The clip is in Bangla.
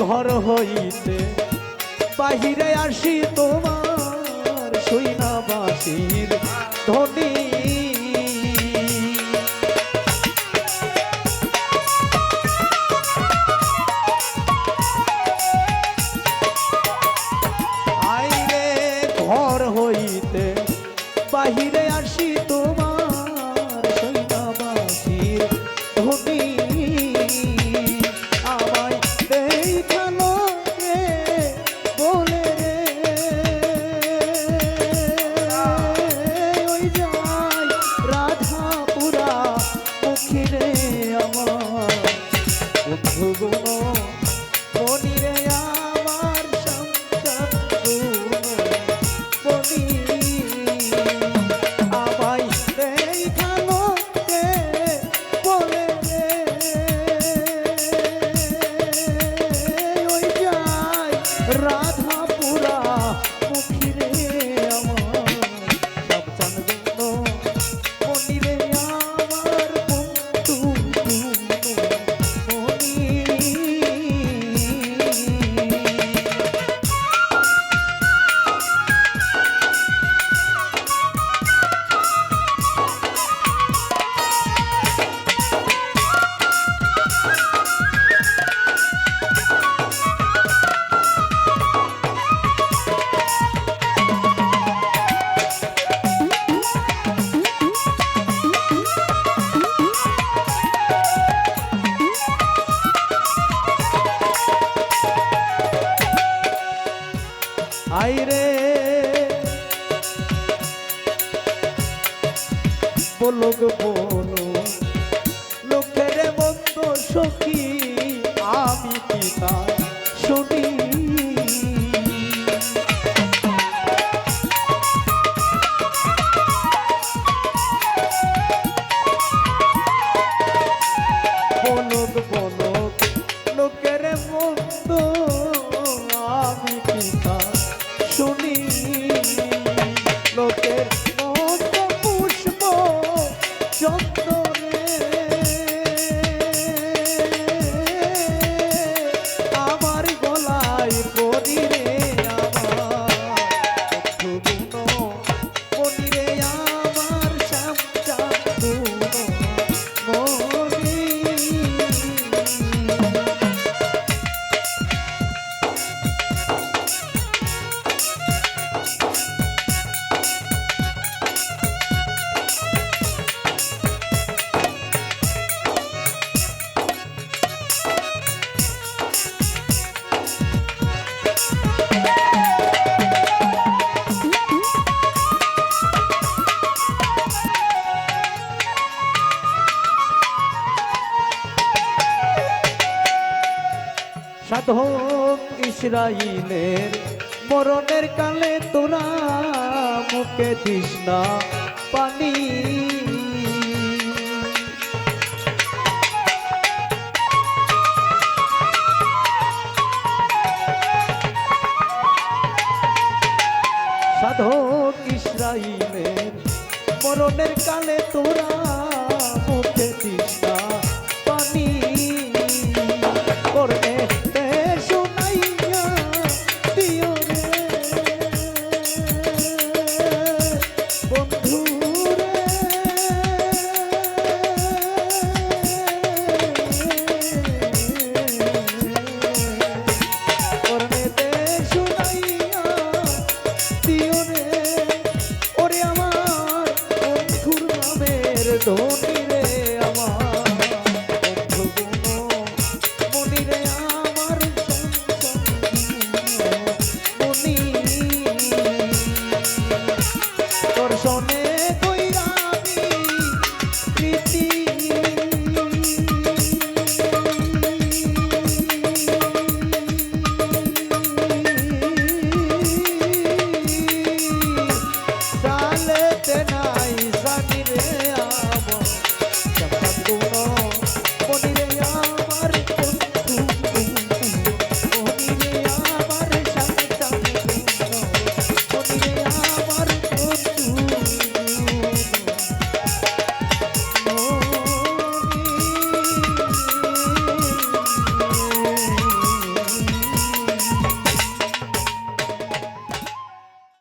ঘর হইতে বাহিরে আসি তোমার আইরে ঘর হইতে বাহিরে আসি তোমার আইরে বলো গো বলো লোকের মন্দ সখী আমি পিতা শুনি? বলক বলক লোকের সাধক ইসরাইলের মরণের কালে তোরা মুখে তৃষ্ণা পানি। সাধক ইসরাইলের মরণের কালে তোরা ধনী